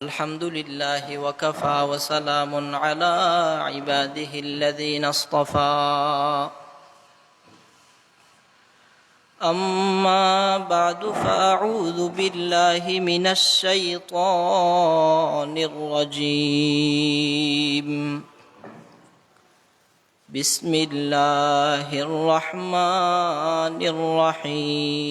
الحمد لله وكفى وسلام على عباده الذين اصطفى. أما بعد فأعوذ بالله من الشيطان الرجيم. بسم الله الرحمن الرحيم.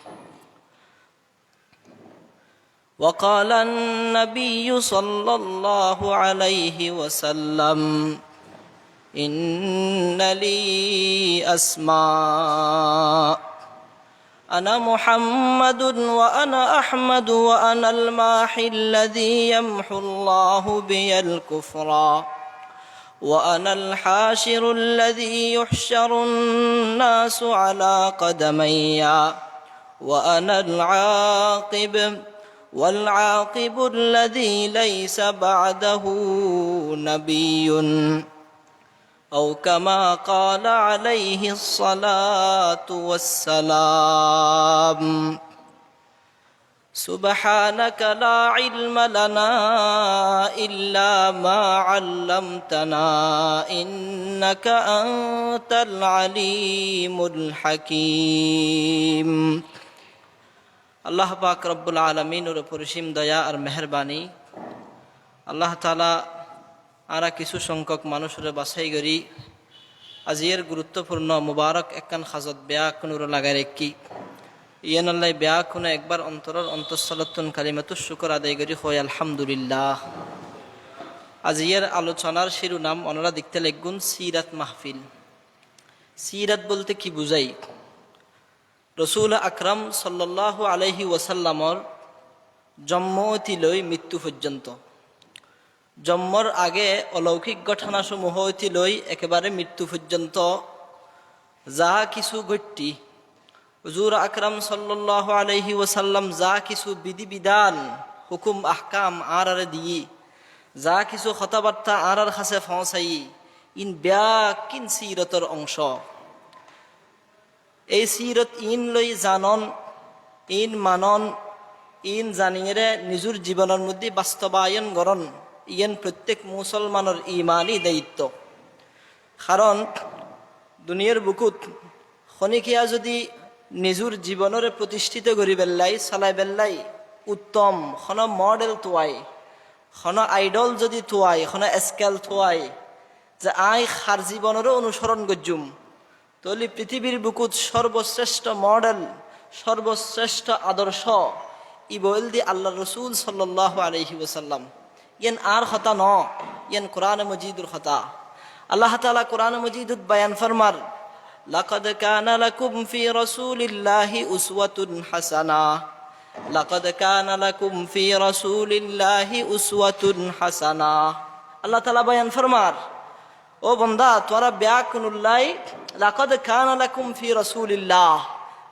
وقال النبي صلى الله عليه وسلم إن لي أسماء أنا محمد وأنا أحمد وأنا الماحي الذي يمحو الله بي الكفرا وأنا الحاشر الذي يحشر الناس على قدمي وأنا العاقب والعاقب الذي ليس بعده نبي. أو كما قال عليه الصلاة والسلام سبحانك لا علم لنا إلا ما علمتنا إنك أنت العليم الحكيم. আল্লাহ পাক রব্বুল আলমিনুর পরিসীম দয়া আর মেহরবানি। আল্লাহ তালা আরা কিছু সংখ্যক মানুষের বাছাই করি। আজিয়ের গুরুত্বপূর্ণ মুবারক একখান খাজত বেয়া কোনুর লাগাই রেখি। ইয়ান আল্লাহ, বেয়া কোনো একবার অন্তরের অন্তঃস্থলতুন কালিমাতু শুকর আদায় করি, হয় আলহামদুলিল্লাহ। আজিয়ের আলোচনার শিরোনাম ওনারা দেখতে লেগুন, সিরাত মাহফিল। সিরাত বলতে কি বুঝাই? রসুল আকরাম সাল্লাহ আলহি ওয়াসাল্লামর জন্ম লৈ মৃত্যু পর্যন্ত। জন্মর আগে অলৌকিক ঘটনাসমূহ লৈ একেবারে মৃত্যু পর্যন্ত। যা কিছু ঘটটি। হুজুর আকরাম সাল্লাহ আলহি ওসাল্লাম যা কিছু বিধিবিধান, হুকুম, আহকাম আর আরে দিয়ে যা কিছু কথাবার্তা আর আর কাছে ফসাই ইন ব্যাক কিন সিরতর অংশ। এই সিরত ইন লৈ জানন, ইন মানন, ইন জানিয়ে নিজের জীবনের মধ্যে বাস্তবায়ন গরণ, ইয়েন প্রত্যেক মুসলমানের ইমানই দায়িত্ব। কারণ দুনিয়ার বুকুত খনিকিয়া যদি নিজের জীবনরে প্রতিষ্ঠিত করি বেল্লাই, চালাই বেল্লাই, উত্তম, খন মডেল তোয়াই খন আইডল যদি তোয়াই খন স্কেল তোয়াই যে আই খার জীবনেরও অনুসরণ করজুম তলি পৃথিবীর বুকুত সর্বশ্রেষ্ঠ মডেল সর্বশ্রেষ্ঠ আদর্শ ই বইল দি আল্লাহ রসুল সাল্লাহ আলহি ওসাল্লাম ইয়েন আর হতা ন ইয়েন কোরআন মজিদুর হতা আল্লাহ তালা কোরআন মজিদুদ বায়ান ফরমার لقد كان لكم في رسول الله أسوة حسنة لقد كان لكم في رسول الله أسوة حسنة আল্লাহ তালা বায়ান ফরমার ও বন্দা তোরা ব্যাকুনুল্লাই লাকদ লাকুম ফি রাসূলিল্লাহ।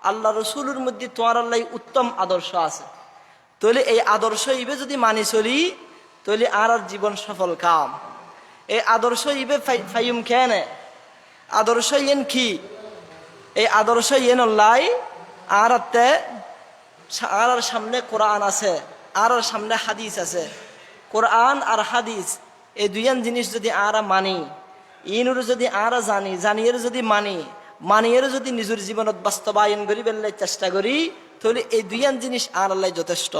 আল্লাহ রসুলের মধ্যে তোমার আল্লাহ উত্তম আদর্শ আছে। তাহলে এই আদর্শ ইবে যদি মানি চলি, তাহলে আর আর জীবন সফল কাম। এই আদর্শ ইবে ফাইম কেনে? আদর্শ ইয়েন কি? এই আদর্শ ইয়েন লাই আর আর আর সামনে কোরআন আছে, আর আর সামনে হাদিস আছে। কোরআন আর হাদিস, এই দুইয়ান জিনিস যদি আর মানি ইনুর যদি আর জানি জানিয়ে যদি মানি মানিয়ে যদি নিজের জীবনত বাস্তবায়ন করি বেললে চেষ্টা করি, তাহলে এই দুইয়ান জিনিস আর আল্লাহ যথেষ্ট।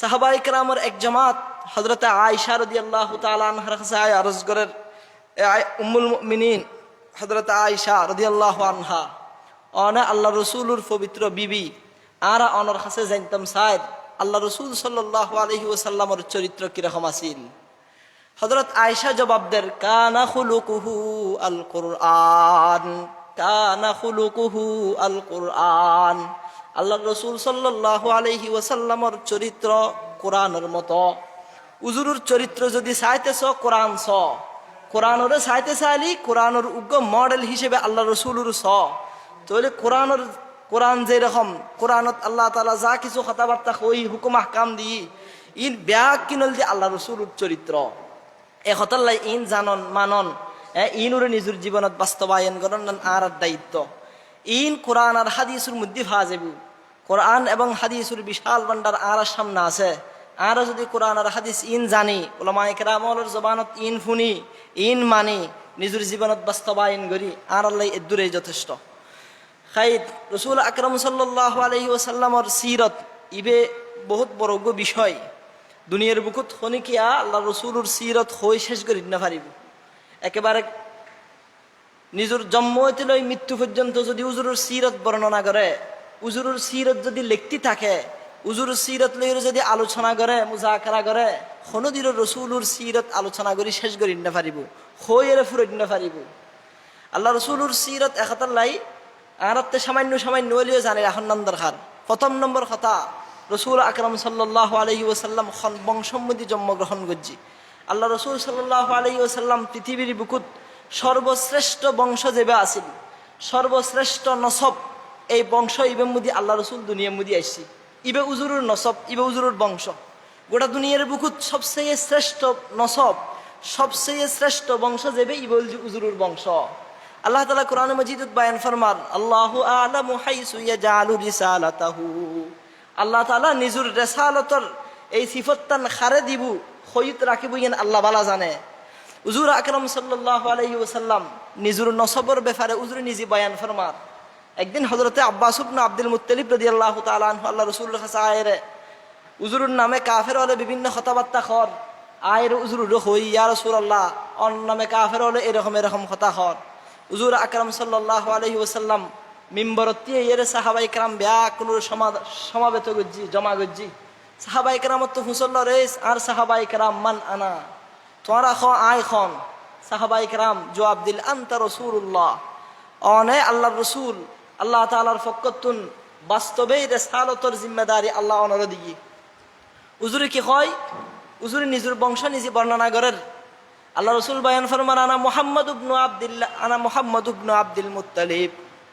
সাহাবাই কালামর এক জমাত হজরত আয়সা রদি আল্লাহ করের উম্মুল মিনিন হজরত আয়সা রদি আল্লাহ আনহা, অনা আল্লাহ রসুলুর পবিত্র বিবি, আর অনর কাছে জানতাম, সাহেব, আল্লাহ রসুল সাল্লাহ আলহি ওসাল্লামর চরিত্র কীরকম আছিল? হজরত আয়সা জবাব দের কানা খুলুকুহু আল কোরআন কানা খুলুকুহু আল কোরআন আল্লাহ রসুল সাল্লাহ আলহি ওয়াসাল্লামর চরিত্র কোরআনের মতো। উজুরুর চরিত্র যদি চাইতেছ, কোরআন স কোরআনরে চাইতে চাইলি কোরআনের উগ্র মডেল হিসেবে আল্লাহ রসুলুর স তাহলে কোরআনের, কোরআন যে রকম কোরআনত আল্লাহ তালা যা কিছু কথাবার্তা কই হুকুম আহকাম দি ইন ব্যাগ কিনল যে আল্লাহ রসুলুর চরিত্র। এ হতাল্লাই ইন জানন, মানন। ইনুরে নিজের জীবনত বাস্তবায়ন করেন আর দায়িত্ব। ইন কোরআন আর হাদিসুর মধ্যে ভাজেবু কোরআন এবং হাদিসুর বিশাল ভান্ডার আর সামনে আছে। আর যদি কোরআন আর হাদিস ইন জানি ওলামায় কেরামলের জবানত ইন ফুনি ইন মানি, নিজের জীবনত বাস্তবায়ন করি, আর আল্লাহ এ দূরে যথেষ্ট। খাইদ, রসুল আকরম সাল্লাহ আলহি ওসাল্লামর সিরত ইবে বহুত বড় বিষয়। দুনিয়ার বুকুত খনিকিয়া আল্লাহ রসুলুর সিরত হই শেষ করি না পারিব একেবারে নিজের জন্ম মৃত্যু পর্যন্ত যদি উজুরের সিরত বর্ণনা করে উজুরের সিরত যদি লেখতি থাকে উজুর সিরত লইর যদি আলোচনা করে মুজাকারা করে হনদির রসুলুর সিরত আলোচনা করি শেষ করি না পারিব এর ফুরত না পারিব আল্লাহ রসুলুর সিরত একাতার লাই আরতে সামান্য সামান্য হলেও জানে, এখন নাম দরকার প্রথম নম্বর কথা রসুল আকরম সাল্লাহ আলহি ওসাল্লাম বংশম্মদি জন্মগ্রহণ করছি। আল্লাহ রসুল সাল্লাহ আলহি ওসাল্লাম পৃথিবীর বুকুত সর্বশ্রেষ্ঠ বংশ যেবে আসিল সর্বশ্রেষ্ঠ নসব এই বংশ ইবে মুদি আল্লাহ রসুল দুনিয়া মুদি আসছি ইবে উজুরুর নসব, ইবে উজুরুর বংশ। গোটা দুনিয়ার বুকুত সবচেয়ে শ্রেষ্ঠ নসব, সবচেয়ে শ্রেষ্ঠ বংশ যেবে ইবে উজুরুর বংশ। আল্লাহ তালা কোরআন মজিদ বায়ান ফরমান, আল্লাহ আলামু হাইসু ইয়াজালু রিসালাতাহু। আল্লাহ তালা নিজুর রেসালতর এই সিফত্তান খারে দিবু হইত রাখিব ইয়েন আল্লাহ বালা জানে। উজুর আকরম সাল্লাহ নিজুর নসবর ব্যাপারে উজুর নিজে বয়ান ফরমার। একদিন হজরতে আব্বাস উবনা আব্দুল মুত্তালিব রদি আল্লাহ তালাহ আল্লাহ রসুল আয়েরে উজুরুর নামে কাফের হলে বিভিন্ন কথাবার্তা খর আয়ের উজুর হই, ইয়া রসুল আল্লাহ অন নামে কাফের হলে এরকম এরকম কথা খর উজুর আকরম সাল্লাহ আলহি ওসাল্লাম মিম্বরত্তি এর সাহাবাই কালাম ব্যাকুল সমাবেত গজ্জি জমা গজ্জি সাহাবাই কালামত তো হুসল্ল রেস, আর সাহাবাই কালাম মান আনা। তোরা খ, আয় খন। সাহাবাই কালাম জবাব দিল, আন্তা রসুল্লাহ অনে আল্লাহ রসুল, আল্লাহ তালার ফকতুন বাস্তবেই রেসালতর জিম্মেদারি আল্লাহ অনর দিগি। উজুরি কি হয় উজুরি নিজের বংশ নিজে বর্ণনা করেন আল্লাহ রসুল বায়ান ফরমান, আনা মোহাম্মদ উবনু আব্দুল্লাহ আনা মোহাম্মদ উবনু আব্দুল মুতালিব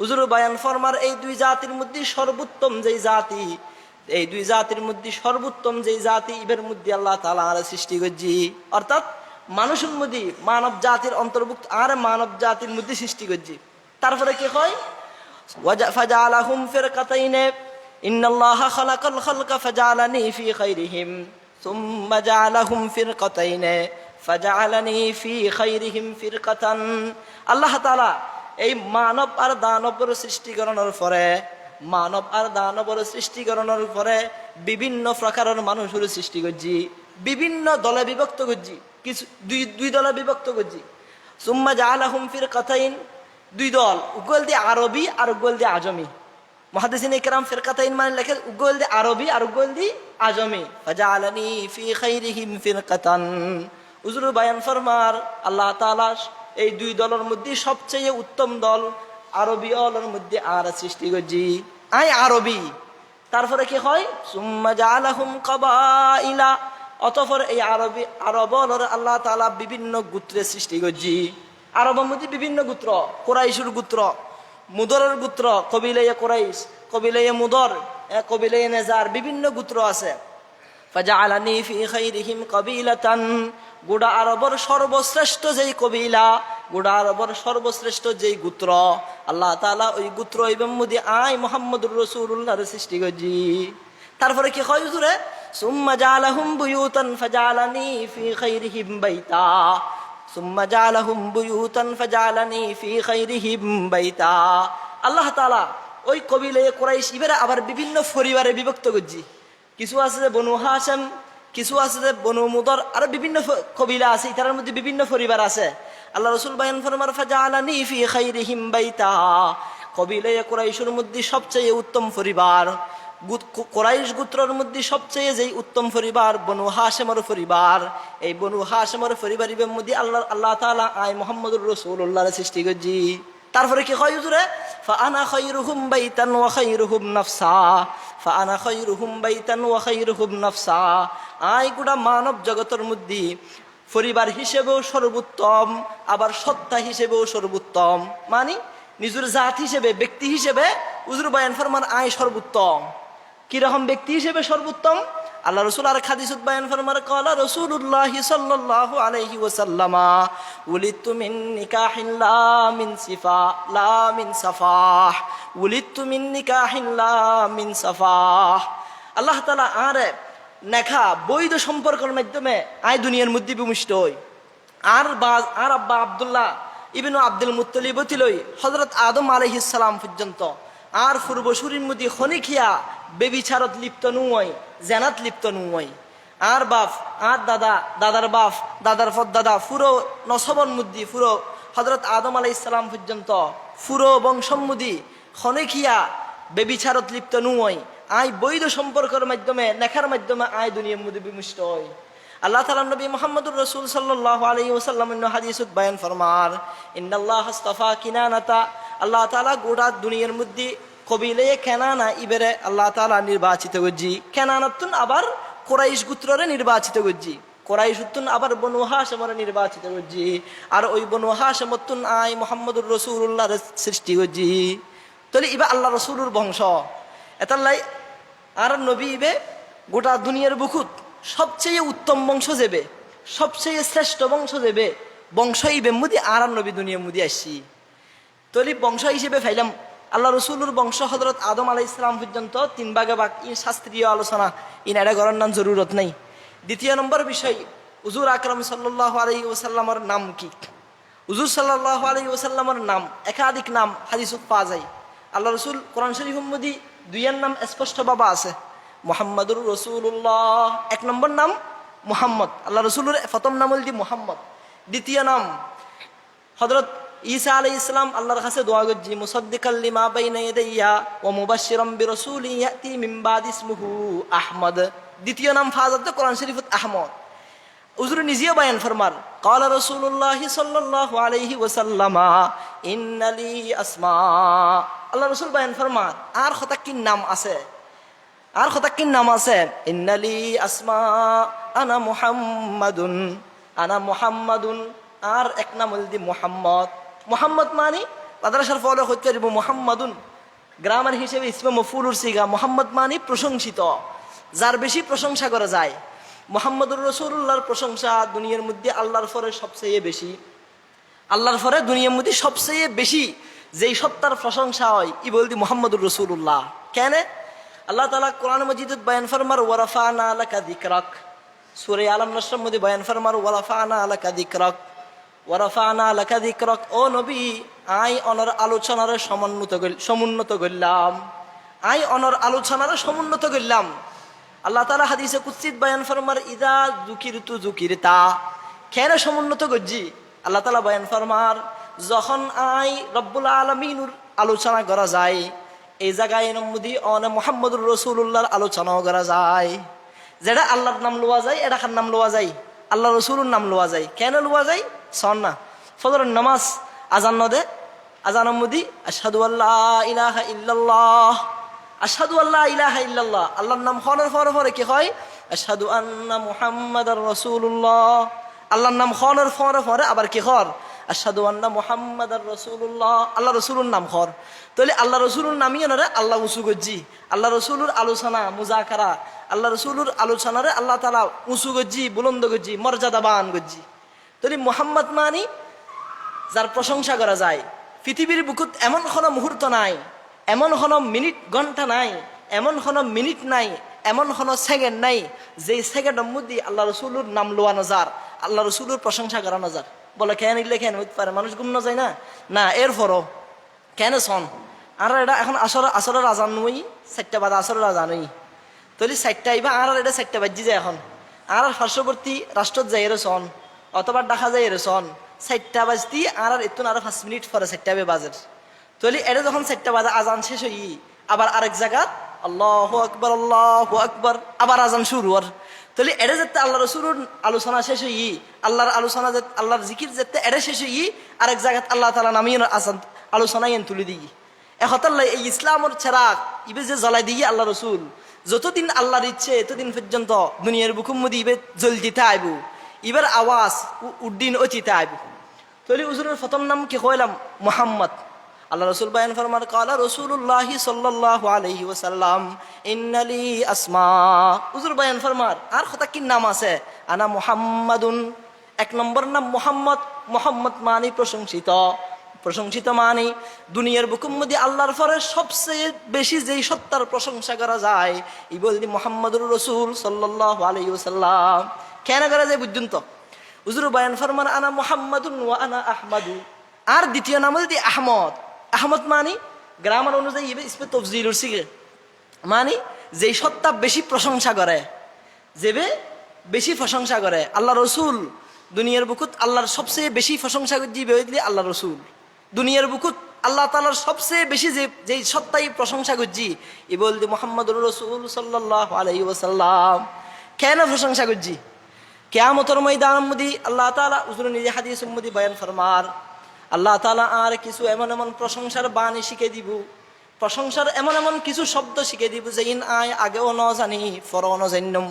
হুজুর বায়ান ফরমার, এই দুই জাতির মধ্যে সর্বোত্তম যেই জাতি, এই দুই জাতির মধ্যে সর্বোত্তম যেই জাতি ইবের মধ্যে আল্লাহ তালা আর সৃষ্টি করছি। অর্থাৎ মানুষের মধ্যে মানব জাতির অন্তর্ভুক্ত আর মানব জাতির মধ্যে সৃষ্টি করছি। তারপরে কি হয়? ফি আল্লাহ এই মানব আর দানবর সৃষ্টিকরণের পরে, মানব আর দানবর সৃষ্টিকরণের পরে বিভিন্ন প্রকারের মানুষের সৃষ্টি করছি, বিভিন্ন দলে বিভক্ত করছি, কিছু, দুই দুই দলে বিভক্ত করছি। সুম্মা জাহালাহুম ফির কথাইন দুই দল, উগল দিয়ে আরবি আর উগল দিয়ে আজমি। মহাদিসিন ইকরাম ফিরকাতাইন মানে লেখে উগল দি আরবি আর উগল দি আজমি। ফাজালানি ফি খাইরিহিম ফিরকাতান। উজুর বায়ান ফরমার, আল্লাহ তাআলা এই দুই দলের মধ্যে সবচেয়ে উত্তম দল আরবি দলের মধ্যে আর সৃষ্টি করছি। আই আরবি। তারপরে কি হয়? সুম্মা জালাহুম কাবাইলা। অতঃপর এই আরবি, আরব আল্লাহ তাআলা বিভিন্ন গোত্রের সৃষ্টি করছি। আরবের মধ্যে বিভিন্ন গোত্র, কোরাইশুর গোত্র, মুদরের গোত্র কবিলে কোরাইশ কবিলে মুদর কবিলে নেজার বিভিন্ন গোত্র আছে। ফাজাআলানি ফি খাইরিহিম কবিলাতান। গোড়া আরবর সর্বশ্রেষ্ঠ যেই কবিলা, গোড়া আরবর সর্বশ্রেষ্ঠ যেই গুত্র, আল্লাহ তালা ওই গোত্র ইবাম মুদি আই মুহাম্মদুর রাসূলুল্লাহর সৃষ্টি করজি তারপরে কি হয় হুজুরে? সুম্মা জালাহুম বুয়ুতান ফাজাআলানি ফি খাইরিহিম বাইতা। সুম্মা জালাহুম বুয়ুতান ফাজাআলানি ফি খাইরিহিম বাইতা। আল্লাহ তাআলা ওই কবিলে কোরাইশ ইবেরা আবার বিভিন্ন পরিবারে বিভক্ত করছি। কিছু আছে বনু হাসেম কিছু আছে যে বনু মুদর, আরও বিভিন্ন কবিলা আছে তার মধ্যে বিভিন্ন পরিবার আছে। আল্লাহ রসুল বায়ান ফরমার ফাজালানি ফি খাইরিহিম বাইতা কবিলে কোরাইশের মধ্যে সবচেয়ে উত্তম পরিবার। কোরাইশ গোত্রের মধ্যে সবচেয়ে যেই উত্তম পরিবার, বনু হাসেমর পরিবার। এই বনু হাসেমর পরিবারের মধ্যে আল্লাহ আল্লাহ তাআলা আই মোহাম্মদুর রসুল্লাহর সৃষ্টি করছি। তারপরে কি হয় হুজুরে? ফাআনা খায়রুহুম বাইতান ওয়া খায়রুহুম নাফসা। ফাআনা খায়রুহুম বাইতান ওয়া খায়রুহুম নাফসা। আই গোটা মানব জগতের মধ্যে পরিবার হিসেবেও সর্বোত্তম, আবার সত্তা হিসেবেও সর্বোত্তম। মানে নিজের জাত হিসেবে, ব্যক্তি হিসেবে উজুর বয়ান ফরমান আই সর্বোত্তম। কীরকম ব্যক্তি হিসেবে সর্বোত্তম? আল্লাহ রসুল আর খাদিসুদ বায়ান ফরমার, কলা রসুল্লাহ সাল্লাল্লাহু আলাইহি ওয়াসাল্লামা উলিদতু মিন নিকাহিন লা মিন সিফা, লা মিন সাফাহ উলিদতু মিন নিকাহিন লা মিন সাফাহ। আল্লাহ তাআলা আর নেখা বৈধ সম্পর্কের মাধ্যমে আয় দুনিয়ার মধ্যে বিমিষ্ট হই। আর বা, আর আব্বা আব্দুল্লাহ ইবিন আব্দুল মুত্তলিব তিলই হজরত আদম আলহিস সালাম পর্যন্ত, আর পূর্বসূরির মধ্যে খনিখিয়া বেবিচারত লিপ্ত নুয় জেনাত লিপ্ত নুয় আর বাপ, আর দাদা, দাদার বাপ, দাদার পর দাদা ফুরো নসবন মুদ্দি, ফুরো হজরত আদম আলাই ইসলাম পর্যন্ত, ফুরো বংশমুদি খনিখিয়া বেবিচারত লিপ্ত নুয় আই বৈধ সম্পর্কের মাধ্যমে লেখার মাধ্যমে আয় দুনিয়ার মধ্যে বিমিষ্ট হয় আল্লাহ তালা নবী মোহাম্মদুর রসুল সাল্লাহ আলী ওসাল্লাম হাদিসুদ বায়ান ফরমার ইন্দাল্লাহ হস্তফা কিনানাতা। আল্লাহ তালা গোটা দুনিয়ার মধ্যে কবিলে কেনানা ইবেরে আল্লাহ তালা নির্বাচিত করছি। কেনানাতুন আবার কোরাইশ গুত্ররে নির্বাচিত করছি। কোরাইশ উত্তুন আবার বনু হাসমরে নির্বাচিত করছি। আর ওই বনু হাসমতুন আই মোহাম্মদুর রসুল্লাহর সৃষ্টি করছি। তাহলে ইবা আল্লাহ রসুলুর বংশ। এতাল্লাই আর নবী ইবে গোটা দুনিয়ার বুকুত সবচেয়ে উত্তম বংশ যাবে, সবচেয়ে শ্রেষ্ঠ বংশ যাবে, বংশ ইবে মুদি আর নবী দুনিয়া মুদি আসছি। তলি বংশ হিসেবে ফাইলাম আল্লাহ রসুলুর বংশ হজরত আদম আলাই ইসলাম পর্যন্ত তিন ভাগে ভাগ। ই শাস্ত্রীয় আলোচনা ইন এটা করার নাম জরুরত নাই। দ্বিতীয় নম্বর বিষয় উজুর আকরম সাল্লাহ আলাই ওসাল্লামর নাম কি? উজুর সাল্লাহ আলাই ওসাল্লামর নাম, একাধিক নাম হাদিসুত পাওয়া যায়। আল্লাহ রসুল কোরআন শরীফ মধ্যে দুইয়ের নাম স্পষ্ট বাবা আছে। মোহাম্মদুর রসুল্লাহ এক নম্বর নাম মোহাম্মদ। আল্লাহ রসুলের প্রথম নাম হল দি মোহাম্মদ। দ্বিতীয় নাম হজরত ঈসা আলাই ইসলাম আল্লাহর কাছে দোয়া করছি মুসদ্দিকাল্লি মা বাইনা ইয়াদাইয়া ও মুবাশশিরাম বিরাসূলিন ইয়াতি মিন বাদি ইসমুহু আহমদ দ্বিতীয় নাম ফাজাত কোরআন শরীফত আহমদ উজুর নিজেও বয়ান ফরমার قال رسول الله صلى الله عليه وسلم ان لي اسماء আল্লাহ রাসূল বয়ান ফরমার আর কথা কি নাম আছে আর কথা কি নাম আছে ইন্নালি আসমা আনা মুহাম্মাদুন আনা মুহাম্মাদুন আর এক নাম হল দি মুহাম্মদ মুহাম্মদ মানি, মাদ্রাসার ফলে হতে পারিব মুহাম্মাদুন। গ্রামার হিসেবে ইসমে মফুলুর সিগা মোহাম্মদ মানি প্রশংসিত, যার বেশি প্রশংসা করা যায়। মোহাম্মদুর রসুল্লাহর প্রশংসা দুনিয়ার মধ্যে আল্লাহর ফরে সবচেয়ে বেশি। আল্লাহর ফরে দুনিয়ার মধ্যে সবচেয়ে বেশি যেই সত্তার প্রশংসা হয়, ই বলতি মোহাম্মদুর রসুল্লাহ কেন? আল্লাহ তালা কোরআন মজিদ বয়ান ফরমার ওয়ারাফা না আলাকা দিকরক সুরে আলম নসরম মধ্যে বয়ান ফরমার ওয়ারাফা না আলাকা দিকরক ওয়ারাফা না আলাকা দিকরক ও নবী, আই অনর আলোচনার সমুন্নত সমুন্নত করলাম আই অনর আলোচনার সমুন্নত করলাম আল্লাহ তালা হাদিসে কুৎসিত বয়ান ফরমার, ইদা জুকির তু জুকির তা কেন সমুন্নত গজ্জি? আল্লাহ তালা বয়ান ফরমার, যখন আই রব্বুল আলমিনুর আলোচনা করা যায়, এই জায়গায় নম্মুদি অনে মোহাম্মদুর রসুল্লাহর আলোচনাও করা যায়। যেটা আল্লাহর নাম লোয়া যায় এটা খার নাম লোয়া যায়। আল্লাহ রসুলের নাম লোয়া যায়। কেন লোয়া যায়? শোন না ফজর নামাজ আজান নদে আজান মুদি আশহাদু আল্লাহ ইলাহা ইল্লাল্লাহ, আশহাদু আল্লাহ ইলাহা ইল্লাল্লাহ। আল্লাহর নাম হনের ফরে ফরে কি হয়? আশহাদু আন্না মুহাম্মাদার রাসূলুল্লাহ। আল্লাহর নাম হনের ফরে ফরে আবার কি হর? আশহাদু আন্না মুহাম্মাদার রসুল্লাহ আল্লাহ রসুলের নাম হর। তাহলে আল্লাহ রসুলের নামই ওনারে আল্লাহ উঁচু গজ্জি। আল্লাহ রসুলের আলোচনা, মুজাকারা। আল্লাহ রসুলের আলোচনারে আল্লাহ তালা উঁচু গজ্জি, বুলন্দ গজ্জি, মর্যাদাবান গজ্জি। তাহলে মোহাম্মদ মানি, যার প্রশংসা করা যায়, পৃথিবীর বুকুত এমন কোনো মুহূর্ত নাই, এমন কোনো মিনিট ঘণ্টা নাই, এমন কোনো মিনিট নাই, এমন কোনো সেকেন্ড নাই যে সেকেন্ডের মধ্যে আল্লাহ রসুলের নাম লোয়া নজার আল্লাহ রসুলের প্রশংসা করা নজার বলে, কেন নিলে কেন হইতে পারে মানুষ গুম না যায় না? না, এরপরও, কেন সন আর এটা এখন আসর, আসরের আজান নই চারটা বাজে আসরের আজান নই। তলি চারটা আইবা আর এটা চারটা বাজি যায় এখন। আর আর পার্শ্ববর্তী রাষ্ট্রত যাই এর সন অথবা দেখা যায় সন চারটা বাজতি আর আর এতুন আরও পাঁচ মিনিট পরে চারটা বাজের। তলি এটা যখন চারটা বাজে, আজান শেষ হই, আবার আরেক জায়গাত, আল্লাহ আকবর আল্লাহ আকবর আবার আজান শুরু আর তাহলে এটা যেতে আল্লাহ রসুর আলোচনা শেষ হই, আল্লাহর আলোচনা যে আল্লাহর জিকির যেতে এটা শেষ হই, আরেক জায়গাত আল্লাহ তালা নামিয়ে আসান আলোচনা এন তুলে দিই। এহতাল্লাহ এই ইসলামর ছেড়াক ইবে যে জ্বলাই দিই আল্লাহ রসুল, যতদিন আল্লাহর ইচ্ছে, এতদিন পর্যন্ত দুনিয়ার বুকুম মধ্যে ইবে জলদিতে আইব ইবার আওয়াজ উদ্দিন অচিতে আইব। তাহলে উজুরের প্রথম নাম কি কইলাম? মোহাম্মদ। আল্লাহ রসুল বায়ান ফরমান কালা রসুল্লাহি সাল্লাল্লাহু আলাইহি ওয়াসাল্লাম, ইন্নালি আসমা। উজুর বায়ান ফরমার আর কথা কি নাম আছে? আনা মুহাম্মাদুন। এক নম্বর নাম মোহাম্মদ মোহাম্মদ মানি প্রশংসিত। প্রশংসিত মানি। দুনিয়ার বুকুম মধ্যে আল্লাহর পরে সবচেয়ে বেশি যেই সত্তার প্রশংসা করা যায় ই বলদি মোহাম্মদুর রসুল সাল্লাল্লাহু আলাইহি ওয়াসাল্লাম। কেন করা যায় বুঝুন তো? হুজুর বায়ান ফরমান, আনা মুহাম্মাদুন ওয়া আনা আহমাদু। আর দ্বিতীয় নাম যদি আহমদ। আহমদ মানি গ্রামার অনুযায়ী ইসমে তফজিল মানি যেই সত্তা বেশি প্রশংসা করে, যেবে বেশি প্রশংসা করে, আল্লাহ রসুল দুনিয়ার বুকুত আল্লাহর সবচেয়ে বেশি প্রশংসা করছি বেদিলে আল্লাহ রসুল। দুনিয়ার বুকুত আল্লাহ তালার সবচেয়ে বেশি যে, যেই সত্তাই প্রশংসা করছি ই বলতে মোহাম্মদুর রসুল সাল্লাহ আলাই ওসাল্লাম কেন প্রশংসা করছি? কেয়ামতর ময়দান মুদি আল্লাহ তালা উজুর নিজে হাদিস মুদি বয়ান ফরমার। আল্লাহ তালা আর কিছু এমন এমন প্রশংসার বাণী শিখে দিব। প্রশংসার এমন এমন কিছু শব্দ শিখে দিব যে ইন আয় আগেও ন জানি ফরও ন জান্যম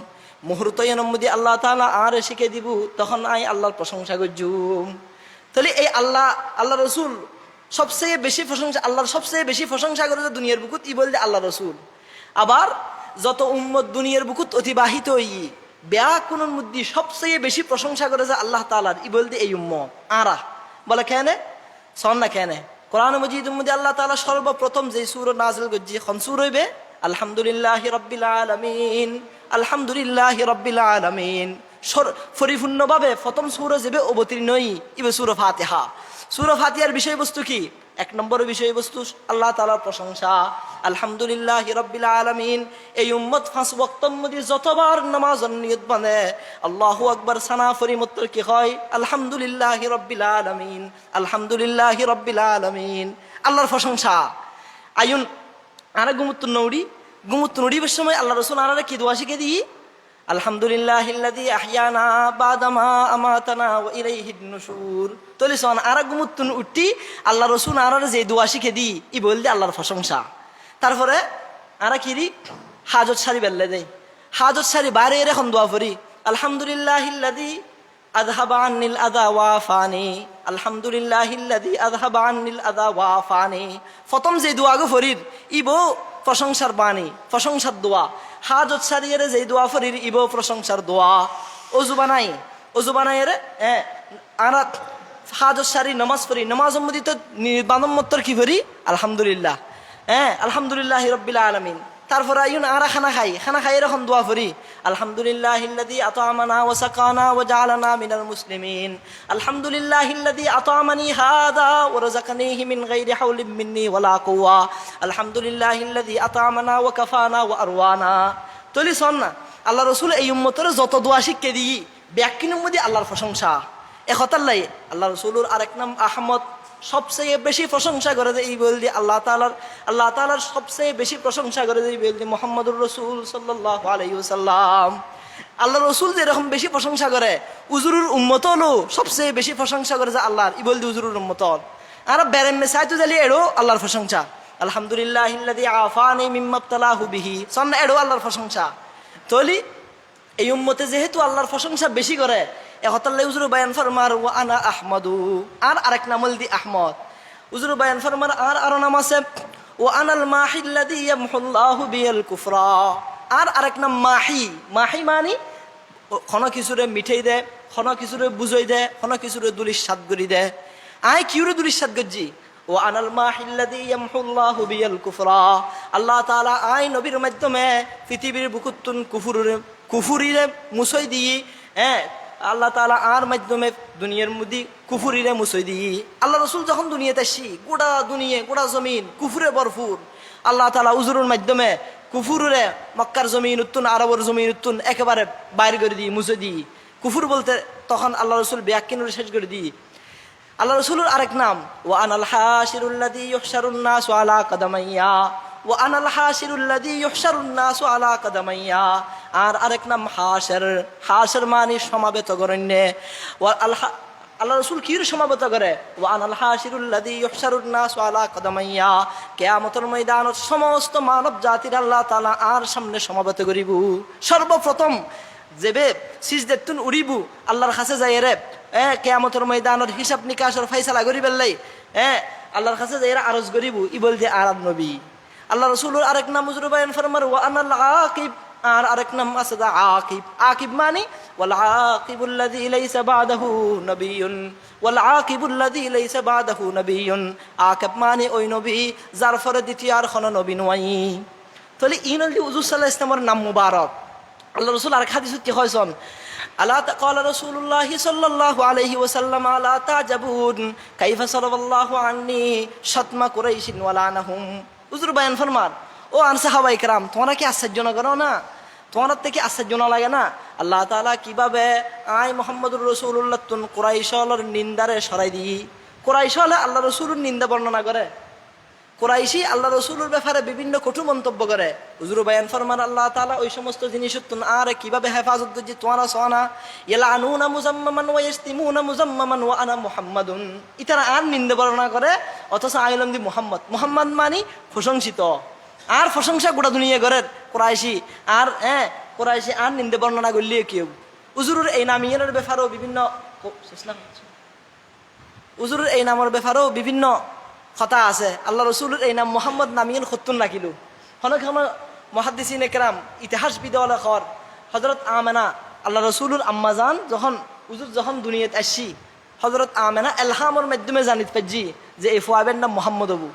মুহূর্ত এনম মুদি আল্লাহ তালা আর শিখে দিব, তখন আয় আল্লাহর প্রশংসা করজুম। তাহলে এই আল্লাহ আল্লাহ রসুল সবচেয়ে বেশি প্রশংসা, আল্লাহর সবচেয়ে বেশি প্রশংসা করে যে দুনিয়ার বুকুত, ই বলতে আল্লাহ রসুল। আবার যত উম্মত দুনিয়ার বুকুত অতিবাহিত হই বেয়া কোন মধ্যে সবচেয়ে বেশি প্রশংসা করে যে আল্লাহ তালার ই বলতে এই উম্মত। আরা। বলে কেন? না কেন। কোরআন মজিদ মধ্যে আল্লাহ তালা সর্বপ্রথম যে সুর নাজিল গজ্জি খন সুর হইবে? আলহামদুলিল্লাহ রব্বিল আলমিন। আলহামদুলিল্লাহ রব্বিল আলমিন। পরিপূর্ণভাবে প্রথম সুর যেবে অবতীর্ণ ইবে সুর ফাতেহা। সুর ফাতিহার বিষয়বস্তু কি? এক নম্বর বিষয়বস্তু, আল্লাহ তালার প্রশংসা। আলহামদুলিল্লাহ রব্বিল আলমিন, এই উম্মত ফাঁস বক্তব্য যতবার নামাজ বানে আল্লাহু আকবার সানা ফরিমত্তর কি হয়? আলহামদুলিল্লাহ রব্বিল আলমিন, আলহামদুলিল্লাহ রব্বিল আলমিন। আল্লাহর প্রশংসা। আয়ুন, আরে গুমুত্ত নৌড়ি গুমুত্ত নড়িবার সময় আল্লাহ রসুল আনারা কি দোয়া শিখে দিই? আলহামদুলিল্লাহ আহিয়ানা আল্লাহ রসুল আর যে দোয়া শিখে দি ই বল দি আল্লাহর প্রশংসা। তারপরে আরা কি হাজত সারি বেললে দেই। হাজত সারি বাইরে এরকম দোয়া করি আলহামদুলিল্লাহ আদহাবা আন্নিল আদা ওয়াফানি। আলহামদুলিল্লাহ আদহাবা আন্নিল আদা ওয়াফানি। প্রথম যে দোয়া গো ফরির ইবো প্রশংসার বাণী, প্রশংসার দোয়া। হাজত সারিয়ে যে দোয়া ফরির ইব প্রশংসার দোয়া। অজু বানাই অজু বানাই রে হ্যাঁ আরা হাজত সারি নমাজ পড়ি, নমাজ সম্বন্ধিত কি করি? আলহামদুলিল্লাহ। হ্যাঁ আলহামদুলিল্লাহ হিরব্বিল্লা আলমিন। তারপরে আইন আরা খানা খাই খানা খাই এরকম দোয়া করি। আলহামদুলিল্লাহ ইল্লাদি আতামানা ওয়া সাকানা ওয়া জাআলানা মিনাল মুসলিমিন। আলহামদুলিল্লাহ ইল্লাদি আতামানি হাদা ওয়া রাযাকানিহি মিন গায়রি হাওলিন মিন্নি ওয়ালা কুওয়া। আলহামদুলিল্লাহ ইল্লাদি আতামানা ওয়া কাফানা ওয়া আরওয়ানা। তলি শোন না আল্লাহ রসুল এই উম্মতের যত দোয়া শিখকে দিই ব্যাকিনের মধ্যে আল্লাহর প্রশংসা। লাই আল্লাহ রসুলুর আরেক নাম আহমদ সবচেয়ে বেশি প্রশংসা করে যে এই বলদি আল্লাহ তালার আল্লাহ তালার সবচেয়ে বেশি প্রশংসা করে যে এই বলদি মোহাম্মদুর রসুল সাল্লাহ আলাইসাল্লাম আল্লাহ রসুল যেরকম বেশি প্রশংসা করে, উজুরুর উম্মত হলো সবচেয়ে বেশি প্রশংসা করে যে আল্লাহর ই বলদি উজুরুর উম্মত আর বেরেন মেসাইতো জ্বালিয়ে এড়ো আল্লাহর প্রশংসা। আলহামদুলিল্লাহ আফানি মিম্মাবতালাহু সন্না এড়ো আল্লাহর প্রশংসা। তলি এই উম্মতে যেহেতু আল্লাহর প্রশংসা বেশি করে একতাল্লাই উজুর বায়ান ফরমার ও আনা আহমদু। আর আরেক নামল দি আহমদ। উজুর বায়ান ফরমার আর আরও নাম আছে ও আনাল মাহিল্লাদি ইয়ামহুল্লাহু বিয়াল কুফরা। আর আরেক নাম মাহি। মাহি মানি খন কিছুরে মিঠাই দে খন কিছুরে বুঝই দে খন কিছুরে দুলিশ সাত করি দে। আই কিউরে দুলিশ সাত গজ্জি ও আনাল মাহিল্লাদি ইয়ামহুল্লাহু বিয়াল কুফরা। আল্লাহ তাআলা আই নবীর মাধ্যমে পৃথিবীর বুকুতুন কুফুরে কুফুরিরে মুছই দিয়ে হ্যাঁ আল্লাহ তালা আর মাধ্যমে দুনিয়ার মধ্যে কুফুরিরে মুছই দিই। আল্লাহ রসুল যখন দুনিয়াতে আসি, গোটা দুনিয়া, গোটা জমিন কুফুরে ভরপুর। আল্লাহ তালা উজুরের মাধ্যমে কুফুরে মক্কার জমিন উত্তুন, আরবর জমিন উত্তুন একেবারে বাইর করে দিই, মুছে দিই। কুফুর বলতে তখন আল্লাহ রসুল ব্যাকিনুর শেষ করে দিই। আল্লাহ রসুলের আরেক নাম ও আনাল হাসিরুল্লাদি ইহসারুন্নাস আলা কাদামাইয়া ও কাদামাইয়া নাম মানে সমাবেত আল্লাহ কাদামাইয়া সমস্ত মানব জাতির আল্লাহ তালা আর সামনে সমাবেত করিব। সর্বপ্রথম যেবে সিজদেতুন উড়িবু আল্লাহর কাছে যাই রে, এ, কেয়ামতের হিসাব নিকাশর ফাইসালা করি বেললাই এ, আল্লাহর কাছে যাই আরজ করিবু। ই বল যে আর নবী। আল্লাহ রসুলের আরেক নাম হুজুর বায়ান ফরমার ওয়া আনাল আকিব আর আরেক নাম আছে দা আকিব আকিব মানে ওয়াল আকিবুল্লাযী লাইসা বাদাহু নবিয়ুন ওয়াল আকিবুল্লাযী লাইসা বাদাহু নবিয়ুন আকিব মানে ওই নবী যার পরে দ্বিতীয় আর কোনো নবী নয় তাহলে ইন আলী উজুর সাল্লাহ ইসলামের নাম মুবারক আল্লাহ রসুল আর হাদিস কি হয়ছন আল্লাহ قال رسول الله صلى الله عليه وسلم لا تعجبون كيف صرف الله عني شتم قريش ولعنهم উজুর বায়ান ফরমার ও আনসা হাবাই কারাম, তোমরা কি আশ্চর্য না করো না? তোমার থেকে আশ্চর্য না লাগে না? আল্লাহ তালা কীভাবে আই মোহাম্মদ রসুল্লাহ কুরাইশলের নিন্দারে সরাই দিই? কোরাইশলে আল্লাহ রসুল নিন্দা বর্ণনা করে। কোরাইশি আল্লাহ রসুলের ব্যাপারে বিভিন্ন কটু মন্তব্য করে। হুজুর বায়ান ফরমান আল্লাহ তালা ওই সমস্ত জিনিস তুন আর কীভাবে হেফাজত করছি তোমরা সোনা ইলা আনুনা মুজাম্মামান ওয়া ইস্তিমুনা মুজাম্মামান ওয়া আনা মুহাম্মাদুন। ইতারা আর নিন্দে বর্ণনা করে, অথচ আইলাম দি মুহাম্মদ। মুহাম্মদ মানি প্রশংসিত। আর প্রশংসা গোটা দুনিয়া করে কোরাইশি। আর হ্যাঁ কোরাইশি আর নিন্দে বর্ণনা করলিয়ে কেউ। হুজুরের এই নামিয়ানের ব্যাপারেও বিভিন্ন না? হুজুরের এই নামের ব্যাপারেও বিভিন্ন কথা আছে। আল্লাহ রসুলের এই নাম মোহাম্মদ নামিয়ান সত্তুন রাখিলো। হনক হন মহাদিসিন একরাম, ইতিহাস বিদেওয়ালা খর হজরত আমেনা, আল্লাহ রসুলুর আম্মাজান যখন হুজুর যখন দুনিয়াত আসছি হজরত আমেনা এলহামর মাধ্যমে জানিত পাচ্ছি যে এই ফুয়াবের নাম মোহাম্মদ আবু।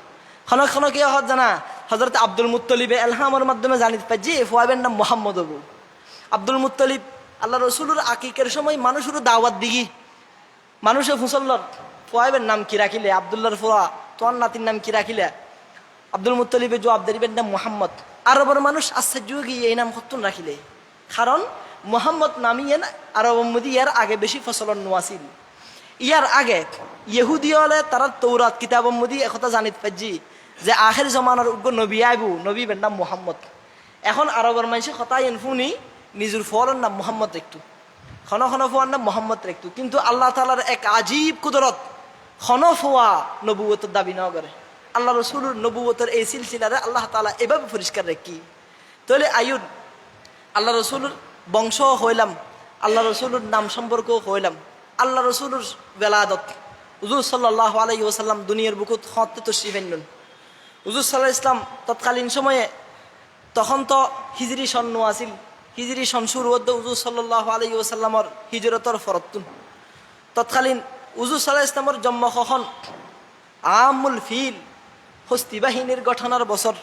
খনক খনক হত জানা হজরত আব্দুল মুত্তলিবে এলহামর মাধ্যমে জানিত পাচ্ছি এই ফুয়াবের নাম মোহাম্মদ আবু। আব্দুল মুত্তলিব, আল্লাহ রসুলের আকিকের সময় মানুষের দাওয়াত দিগি। মানুষে ফুসল্লর ফোয়াইবের নাম কি রাখিলে? আবদুল্লার ফোয়া তোমার নাতির নাম কি রাখিলে? আব্দুল মুত্তলিবের জবাবদারিবের নাম মোহাম্মদ। আরবের মানুষ আশ্চর্য গিয়ে এই নাম কত্তুন রাখিলে? কারণ মোহাম্মদ নামিয়েন আরব মদি ইয়ার আগে বেশি ফসলন নোয়াছিল ইয়ার আগে ইহুদি হলে তারা তৌরাত কিতাব মদি একথা জানিত পাচ্ছি যে আখের জমানার উগ্র নবী আইবু নবীবের নাম মোহাম্মদ। এখন আরবের মানুষে কথা শুনি, নিজের ফলের নাম মোহাম্মদ একটু খন খন ফুয়ার নাম মোহাম্মদ একটু কিন্তু আল্লাহ তালার এক আজীব কুদরত খন ফুয়া নবুয়তের দাবি না করে। আল্লাহ রসুলের নবুয়তের এই সিলসিলারে আল্লাহ তালা এভাবে পরিষ্কার রাখি। তাহলে আয়ুন আল্লাহ রসুলের বংশ হইলাম, আল্লাহ রসুলের নাম সম্পর্ক হইলাম। আল্লাহ রসুলের বেলাদত হুজুর সাল্লাহ আলাই ওসাল্লাম দুনিয়ার বুকুত হতে তো শিবেন্ডন হুজুর সাল্লাহ ইসলাম তৎকালীন সময়ে তখন তো হিজরি সন্ন আছিল। হিজরি সন শুরু হদ্দ উজুর সাল্লাহ আলী ওসাল্লামর হিজরতর ফরতুন তৎকালীন উজুর সাল্লাহ ইসলামর জন্ম কখন? আমুল ফিল, হস্তি বাহিনীর গঠনের বছর।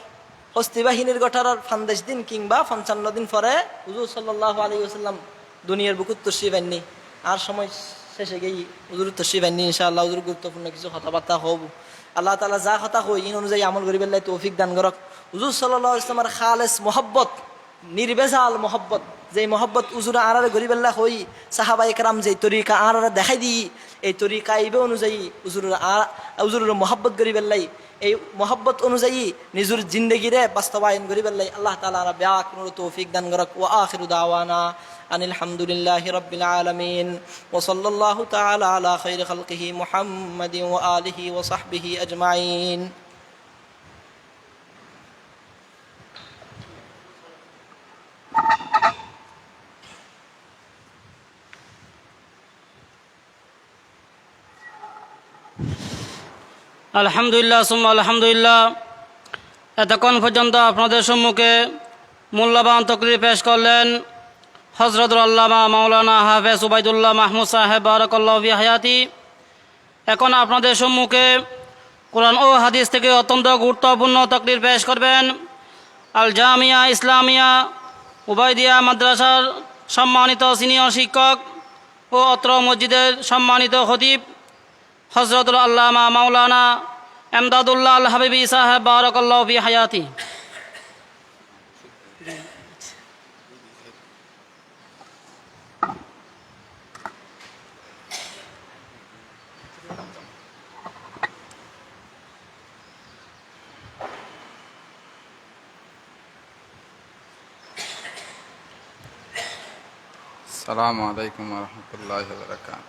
হস্তি বাহিনীর গঠনের ফান্দেশ দিন কিংবা পঞ্চান্ন দিন পরে হুজুর সাল্লাহ আলী ওসাল্লাম দুনিয়ার বুকুত তসি বাহিনী আর সময় শেষে গেই হুজুর তসি বাহিনী ইনশাআল্লাহ হুজুর গুরুত্বপূর্ণ কিছু কথাবার্তা হব। আল্লাহ তালা যা কথা কই ইন অনুযায়ী আমল করি পেলাই তৌফিক দান করক। হুজুর সাল্লাহ ইসলামের খালেস মোহব্বত, নির্বেজাল মহব্বত। যে মোহব্বত উজুরা আর গরিবাল্লা হই, সাহাবা একরাম যে তরিকা আর দেখাই দিই এই তরিকা এইবে অনুযায়ী উজুরুর আর উজুরুর মোহব্বত গরিবাল্লাই, এই মহব্বত অনুযায়ী নিজের জিন্দগিরে বাস্তবায়ন গরিবাল্লাই, আল্লাহ তালা ব্যাক তৌফিক দান করক ও আখির দাওয়ানা আন আলহামদুলিল্লাহ রবিল আলমিন ওসল্লাহ তালা আলা খৈর খলকিহি মোহাম্মদ ও আলিহি ও সাহবিহি আজমাইন। you আলহামদুলিল্লাহ, সুম্মা আলহামদুলিল্লাহ। এতক্ষণ পর্যন্ত আপনাদের সম্মুখে মূল্যবান তকরির পেশ করলেন হজরতুল আল্লামা মাওলানা হাফেজ উবাইদুল্লাহ মাহমুদ সাহেব, বারকল্লাহ হায়াতি। এখন আপনাদের সম্মুখে কোরআন ও হাদিস থেকে অত্যন্ত গুরুত্বপূর্ণ তকরির পেশ করবেন। আল জামিয়া ইসলামিয়া, উবাইদিয়া মাদ্রাসার সম্মানিত সিনিয়র শিক্ষক ও অত্র মসজিদের সম্মানিত খতিব হজরতুল আল্লামা মাওলানা এমদাদুল্লাহ আল হাবিবি সাহেব বারকাল্লাহ ফি হায়াতি السلام عليكم ورحمة الله وبركاته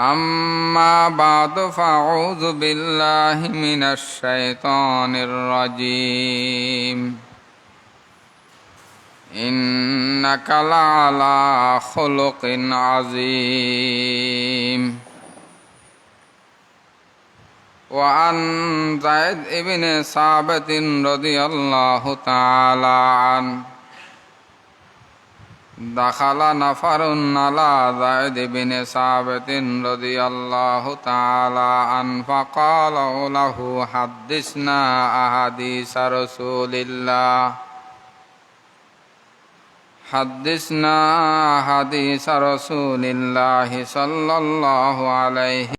أما بعد فأعوذ بالله من الشيطان الرجيم إنك لعلى خلق عظيم وعن زيد بن ثابت رضي الله تعالى عنه دخل نفر على زيد بن ثابت رضي الله تعالى عنه فقال له حدثنا أحاديث رسول الله. حدثنا حديث رسول الله صلى الله عليه